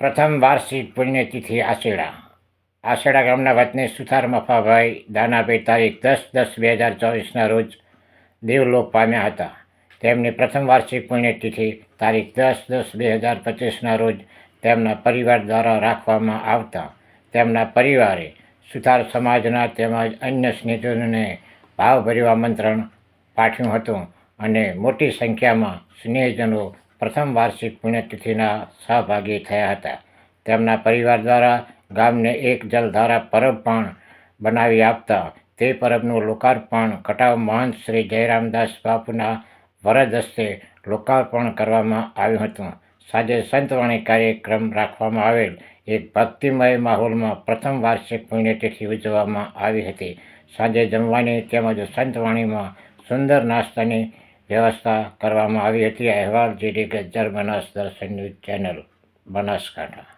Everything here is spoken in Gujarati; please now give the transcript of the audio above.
પ્રથમ વાર્ષિક પુણ્યતિથિ આશેડા. આશેડા ગામના વતની સુથાર મફાભાઈ દાનાભાઈ તારીખ દસ દસ બે હજાર ચોવીસના રોજ દેવલોક પામ્યા હતા. તેમની પ્રથમ વાર્ષિક પુણ્યતિથિ તારીખ દસ દસ બે હજાર પચીસના રોજ તેમના પરિવાર દ્વારા રાખવામાં આવતા. તેમના પરિવારે સુથાર સમાજના તેમજ અન્ય સ્નેહીજનોને ભાવભર્યું આમંત્રણ પાઠવ્યું હતું અને મોટી સંખ્યામાં સ્નેહીજનો પ્રથમ વાર્ષિક પુણ્યતિથિના સહભાગી થયા હતા. તેમના પરિવાર દ્વારા ગામને એક જલધારા પરબ પણ બનાવી આપતા તે પરબનું લોકાર્પણ કટાવ મહંત શ્રી જયરામદાસ બાપુના વરદ હસ્તે લોકાર્પણ કરવામાં આવ્યું હતું. સાંજે સંતવાણી કાર્યક્રમ રાખવામાં આવેલ એક ભક્તિમય માહોલમાં પ્રથમ વાર્ષિક પુણ્યતિથિ ઉજવવામાં આવી હતી. સાંજે જમવાની તેમજ સંતવાણીમાં સુંદર નાસ્તાની વ્યવસ્થા કરવામાં આવી હતી. અહેવાલ જીડી ગજ્જર બનાસ દર્શન ન્યૂઝ ચેનલ બનાસકાંઠા.